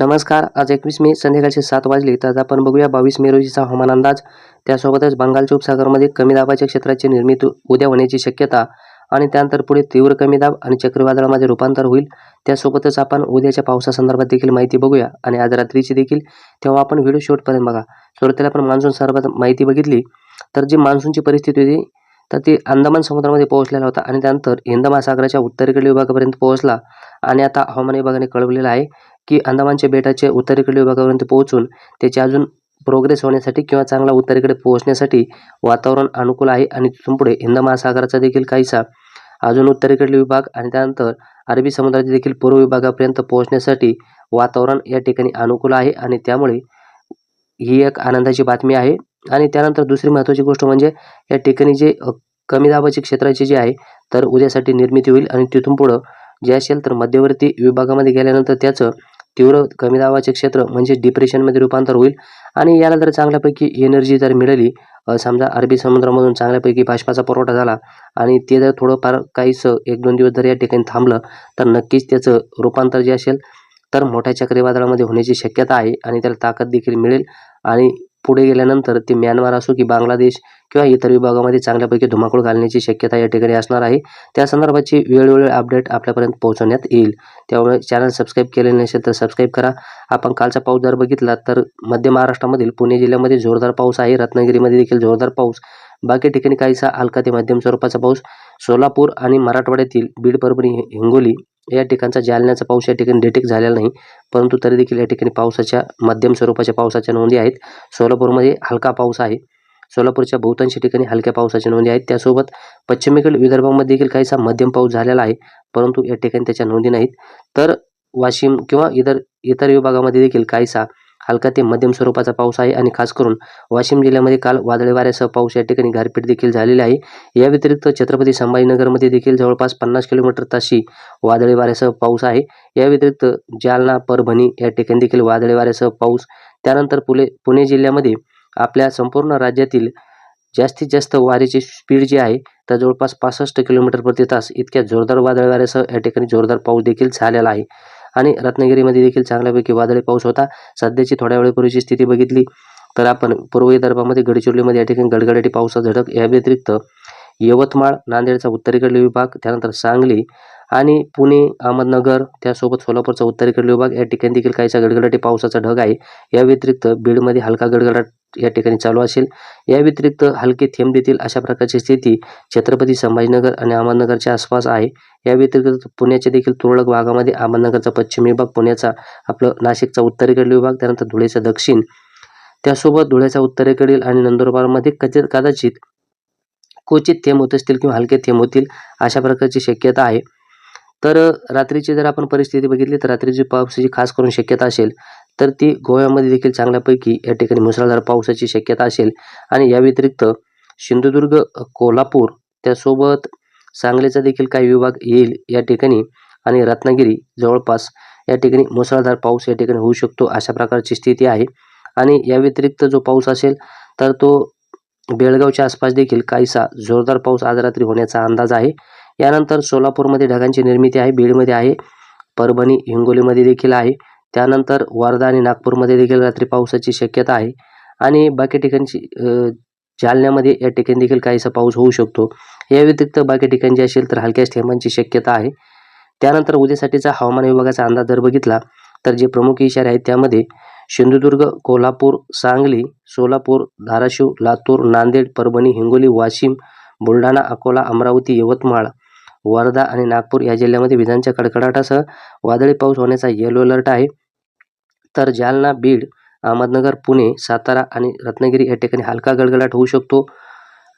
नमस्कार आज एकवीस मे संध्याकाळचे सात वाजले तर आपण बघूया बावीस मे रोजीचा हवामान अंदाज. त्यासोबतच बंगालच्या उपसागरामध्ये कमी दाबाच्या क्षेत्राची निर्मिती उद्या होण्याची शक्यता आणि त्यानंतर पुढे तीव्र कमी दाब आणि चक्रीवादळामध्ये रूपांतर होईल. त्यासोबतच आपण उद्याच्या पावसासंदर्भात देखील माहिती बघूया आणि आज रात्रीची देखील तेव्हा आपण व्हिडिओ शेवटपर्यंत बघा. सुरुवातीला आपण मान्सून संदर्भात माहिती बघितली तर जी मान्सूनची परिस्थिती होती तर ती अंदमान समुद्रामध्ये पोहोचलेला होता आणि त्यानंतर हिंद महासागराच्या उत्तरेकडील विभागापर्यंत पोहोचला आणि आता हवामान विभागाने कळवलेला आहे की अंदमानच्या बेटाच्या उत्तरेकडील विभागापर्यंत पोहोचून त्याचे अजून प्रोग्रेस होण्यासाठी किंवा चांगला उत्तरेकडे पोहोचण्यासाठी वातावरण अनुकूल आहे. आणि तिथून पुढे हिंद महासागराचा देखील काहीसा अजून उत्तरेकडील विभाग आणि त्यानंतर अरबी समुद्राच्या देखील पूर्व विभागापर्यंत पोहोचण्यासाठी वातावरण या ठिकाणी अनुकूल आहे. आणि त्यामुळे ही एक आनंदाची बातमी आहे. आणि त्यानंतर दुसरी महत्त्वाची गोष्ट म्हणजे या ठिकाणी जे कमी दाबाची क्षेत्राची जी आहे तर उद्यासाठी निर्मिती होईल. आणि तिथून पुढं जे असेल तर मध्यवर्ती विभागामध्ये गेल्यानंतर त्याचं तीव्र कमी दाबाचे क्षेत्र म्हणजे डिप्रेशनमध्ये रूपांतर होईल आणि याला जर चांगल्यापैकी एनर्जी जर मिळाली समजा अरबी समुद्रामधून चांगल्यापैकी बाष्पाचा पुरवठा झाला आणि ते जर थोडंफार काहीसं एक दोन दिवस जर या ठिकाणी थांबलं तर नक्कीच त्याचं रूपांतर जे असेल तर मोठ्या चक्रीवादळामध्ये होण्याची शक्यता आहे आणि त्याला ताकद देखील मिळेल आणि पुढे गेल्यानंतर ते म्यानमार असो की बांगलादेश किंवा इतर विभागामध्ये चांगल्यापैकी धुमाकूळ घालण्याची शक्यता या ठिकाणी असणार आहे. त्या संदर्भाची वेळोवेळी अपडेट आपल्यापर्यंत पोहोचवण्यात येईल. त्यामुळे चॅनल सबस्क्राईब केलेले नसेल तर सबस्क्राईब करा. आपण कालचा पाऊस जर बघितला तर मध्य महाराष्ट्रामधील पुणे जिल्ह्यामध्ये जोरदार पाऊस आहे. रत्नागिरीमध्ये देखील जोरदार पाऊस. बाकी ठिकाणी काहीसा हलका ते मध्यम स्वरूपाचा पाऊस. सोलापूर आणि मराठवाड्यातील बीड परभणी हिंगोली या ठिकाणचा जालन्याचा पाऊस या ठिकाणी डिटेक्ट झालेला नाही. परंतु तरी देखील या ठिकाणी पावसाच्या मध्यम स्वरूपाच्या पावसाच्या नोंदी आहेत. सोलापूरमध्ये हलका पाऊस आहे. सोलापूरच्या बहुतांशी ठिकाणी हलक्या पावसाच्या नोंदी आहेत. त्यासोबत पश्चिमेकडील विदर्भामध्ये देखील काहीसा मध्यम पाऊस झालेला आहे. परंतु या ठिकाणी त्याच्या नोंदी नाहीत. तर वाशिम किंवा इतर इतर विभागामध्ये देखील काहीसा हलका ते मध्यम स्वरूपाचा पाऊस आहे आणि खास करून वाशिम जिल्ह्यामध्ये काल वादळी वाऱ्यासह पाऊस या ठिकाणी गारपीट देखील झालेली आहे. या व्यतिरिक्त छत्रपती संभाजीनगरमध्ये देखील जवळपास पन्नास किलोमीटर ताशी वादळी वाऱ्यासह पाऊस आहे. या व्यतिरिक्त जालना परभणी या ठिकाणी देखील वादळी वाऱ्यासह पाऊस. त्यानंतर पुणे पुणे जिल्ह्यामध्ये आपल्या संपूर्ण राज्यातील जास्तीत जास्त वारेची स्पीड जी आहे तर जवळपास पासष्ट किलोमीटर प्रति तास इतक्या जोरदार वादळी वाऱ्यासह या ठिकाणी जोरदार पाऊस देखील झालेला आहे. आणि रत्नागिरीमध्ये देखील चांगल्यापैकी वादळी पाऊस होता. सध्याची थोड्या वेळेपूर्वीची स्थिती बघितली तर आपण पूर्व विदर्भामध्ये गडचिरोलीमध्ये या ठिकाणी गडगडाटी पावसाचा झडक या व्यतिरिक्त यवतमाळ नांदेडचा उत्तरेकडील विभाग त्यानंतर सांगली आणि पुणे अहमदनगर त्यासोबत सोलापूरचा उत्तरेकडील विभाग या ठिकाणी देखील काहीसा गडगडाटी पावसाचा ढग आहे. या व्यतिरिक्त बीडमध्ये हलका गडगडाट या ठिकाणी चालू असेल. या व्यतिरिक्त हलके थेंब देतील अशा प्रकारची स्थिती छत्रपती संभाजीनगर आणि अहमदनगरच्या आसपास आहे. या व्यतिरिक्त पुण्याच्या देखील तुरळक भागामध्ये अहमदनगरचा पश्चिम विभाग पुण्याचा आपलं नाशिकचा उत्तरेकडील विभाग त्यानंतर धुळेचा दक्षिण. त्यासोबत धुळ्याचा उत्तरेकडील आणि नंदुरबारमध्ये कथित कदाचित क्वचित थेंब होत असतील किंवा हलके थेंब होतील अशा प्रकारची शक्यता आहे. तर रात्रीची जर आपण परिस्थिती बघितली तर रात्रीची पावसाची खास करून शक्यता असेल. तर ती गोव्यामध्ये देखील चांगल्यापैकी या ठिकाणी मुसळधार पावसाची शक्यता असेल. आणि या व्यतिरिक्त सिंधुदुर्ग कोल्हापूर त्यासोबत सांगलीचा देखील काही विभाग येईल या ठिकाणी. आणि रत्नागिरी जवळपास या ठिकाणी मुसळधार पाऊस या ठिकाणी होऊ शकतो अशा प्रकारची स्थिती आहे. आणि या व्यतिरिक्त जो पाऊस असेल तर तो बेळगावच्या आसपास देखील काहीसा जोरदार पाऊस आज रात्री होण्याचा अंदाज आहे. यानंतर सोलापूरमध्ये ढगांची निर्मिती आहे बीडमध्ये आहे परभणी हिंगोलीमध्ये देखील आहे. त्यानंतर वर्धा आणि नागपूरमध्ये देखील रात्री पावसाची शक्यता आहे. आणि बाकी ठिकाणची जालन्यामध्ये या ठिकाणी देखील काहीसा पाऊस होऊ शकतो. या व्यतिरिक्त बाकी ठिकाणी जे असेल तर हलक्या थेंबांची शक्यता आहे. त्यानंतर उद्यासाठीचा हवामान विभागाचा अंदाज जर बघितला तर जे प्रमुख इशारे आहेत त्यामध्ये सिंधुदुर्ग कोल्हापूर सांगली सोलापूर धाराशिव लातूर नांदेड परभणी हिंगोली वाशिम बुलढाणा अकोला अमरावती यवतमाळ वर्धा आणि नागपूर या जिल्ह्यामध्ये विजांच्या कडकडाटासह वादळी पाऊस होण्याचा येलो अलर्ट आहे. तर जालना बीड अहमदनगर पुणे सातारा आणि रत्नागिरी या ठिकाणी हलका गडगडाट होऊ शकतो.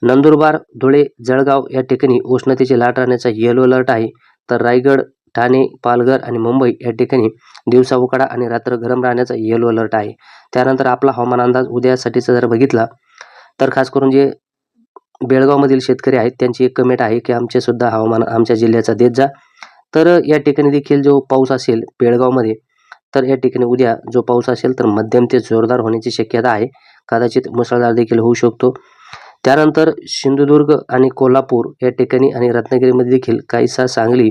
नंदुरबार धुळे जळगाव या ठिकाणी उष्णतेची लाट राहण्याचा येलो अलर्ट आहे. तर रायगड ठाणे पालघर आणि मुंबई या ठिकाणी दिवसा उकाडा आणि रात्र गरम राहण्याचा येलो अलर्ट आहे. त्यानंतर आपला हवामान अंदाज उद्यासाठीचा जर बघितला तर खास करून जे बेळगावमधील शेतकरी आहेत त्यांची एक कमेंट आहे की आमचे सुद्धा हवामान आमच्या जिल्ह्याचा देत जा. तर या ठिकाणी देखील जो पाऊस असेल बेळगावमध्ये तर या ठिकाणी उद्या जो पाऊस असेल तर मध्यम ते जोरदार होण्याची शक्यता आहे. कदाचित मुसळधार देखील होऊ शकतो. त्यानंतर सिंधुदुर्ग आणि कोल्हापूर या ठिकाणी आणि रत्नागिरीमध्ये देखील काहीसा सांगली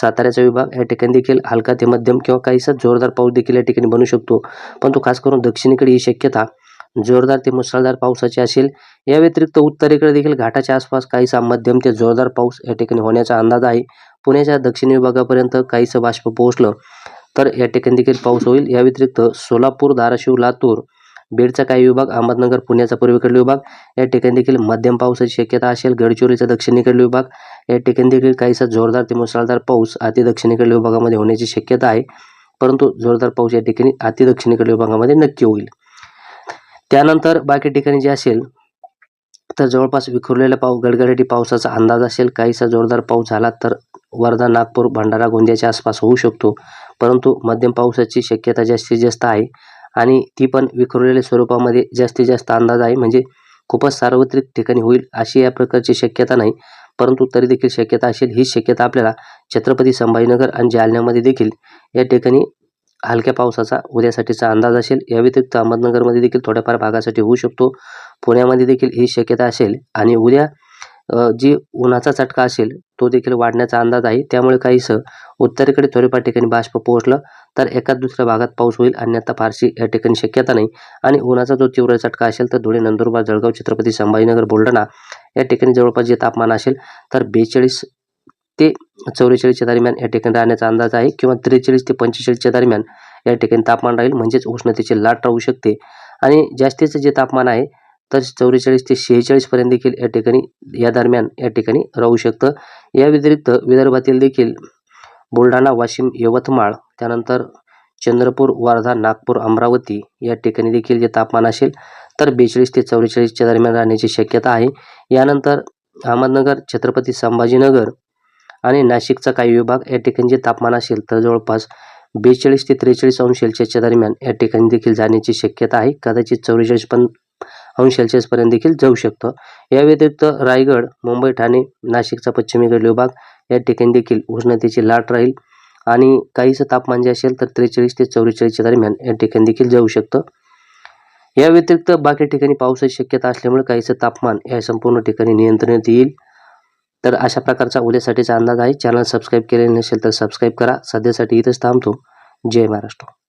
साताऱ्याचा विभाग या ठिकाणी देखील हलका ते मध्यम किंवा काहीसा जोरदार पाऊस देखील या ठिकाणी बनू शकतो. पण तो खास करून दक्षिणेकडे ही शक्यता जोरदार ते मुसळधार पावसाची असेल. या व्यतिरिक्त उत्तरेकडे देखील घाटाच्या आसपास काहीसा मध्यम ते जोरदार पाऊस या ठिकाणी होण्याचा अंदाज आहे. पुण्याच्या दक्षिण विभागापर्यंत काहीसं बाष्प पोहोचलं. तर या ठिकाणी देखील पाऊस होईल. या व्यतिरिक्त सोलापूर धाराशिव लातूर बीडचा काही विभाग अहमदनगर पुण्याचा पूर्वेकडील विभाग या ठिकाणी देखील मध्यम पावसाची शक्यता असेल. गडचिरोलीचा दक्षिणेकडील विभाग या ठिकाणी देखील काहीसा जोरदार ते मुसळधार पाऊस अति दक्षिणेकडील विभागामध्ये होण्याची शक्यता आहे. परंतु जोरदार पाऊस या ठिकाणी अति दक्षिणेकडील विभागामध्ये नक्की होईल. त्यानंतर बाकी ठिकाणी जे असेल तर जवळपास विखुरलेला पाऊस गडगडाटी पावसाचा अंदाज असेल. काहीसा जोरदार पाऊस झाला तर वर्धा नागपूर भंडारा गोंदियाच्या आसपास होऊ शकतो. परंतु मध्यम पावसाची शक्यता जास्तीत जास्त आहे आणि ती पण विखुरलेल्या स्वरूपामध्ये जास्तीत जास्त अंदाज आहे. म्हणजे खूपच सार्वत्रिक ठिकाणी होईल अशी या प्रकारची शक्यता नाही परंतु तरी देखील शक्यता असेल. ही शक्यता आपल्याला छत्रपती संभाजीनगर आणि जालन्यामध्ये देखील या ठिकाणी हलक्या पावसाचा उद्यासाठीचा अंदाज असेल. या व्यतिरिक्त अहमदनगरमध्ये देखील थोड्याफार भागासाठी होऊ शकतो. पुण्यामध्ये देखील ही शक्यता असेल. आणि उद्या जी उन्हाचा चटका असेल तो देखील वाढण्याचा अंदाज आहे. त्यामुळे काहीसं उत्तरेकडे थोडेफार ठिकाणी बाष्प पोहोचलं तर एकाच दुसऱ्या भागात पाऊस होईल. अन्यथा फारशी या ठिकाणी शक्यता नाही. आणि उन्हाचा जो तीव्र चटका असेल तर धुळे नंदुरबार जळगाव छत्रपती संभाजीनगर बुलढाणा या ठिकाणी जवळपास जे तापमान असेल तर बेचाळीस ते चौवेचाळीसच्या दरम्यान या ठिकाणी राहण्याचा अंदाज आहे किंवा त्रेचाळीस ते पंचेचाळीसच्या दरम्यान या ठिकाणी तापमान राहील. म्हणजेच उष्णतेची लाट राहू शकते. आणि जास्तीचं जे तापमान आहे तर चौवेचाळीस ते शेहेचाळीसपर्यंत देखील या ठिकाणी या दरम्यान या ठिकाणी राहू शकतं. या व्यतिरिक्त विदर्भातील देखील बुलढाणा वाशिम यवतमाळ त्यानंतर चंद्रपूर वर्धा नागपूर अमरावती या ठिकाणी देखील जे तापमान असेल तर बेचाळीस ते चौवेचाळीसच्या दरम्यान राहण्याची शक्यता आहे. यानंतर अहमदनगर छत्रपती संभाजीनगर आणि नाशिकचा काही विभाग या ठिकाणी जे तापमान असेल तर जवळपास बेचाळीस ते त्रेचाळीस अंश सेल्सिअसच्या दरम्यान या ठिकाणी देखील जाण्याची शक्यता आहे. कदाचित चौवेचाळीस पण अंश सेल्सिअसपर्यंत देखील जाऊ शकतं. या व्यतिरिक्त रायगड मुंबई ठाणे नाशिकचा पश्चिमेकडील विभाग या ठिकाणी देखील उष्णतेची लाट राहील आणि काहीचं तापमान जे असेल तर त्रेचाळीस ते चौवेचाळीसच्या दरम्यान या ठिकाणी देखील जाऊ शकतं. या व्यतिरिक्त बाकी ठिकाणी पावसाची शक्यता असल्यामुळे काहीसं तापमान या संपूर्ण ठिकाणी नियंत्रणात येईल. तर अशा प्रकारचा उद्यासाठीचा अंदाज आहे. चॅनल सबस्क्राईब केलेले नसेल तर सबस्क्राईब करा. सध्यासाठी इथंच थांबतो. जय महाराष्ट्र.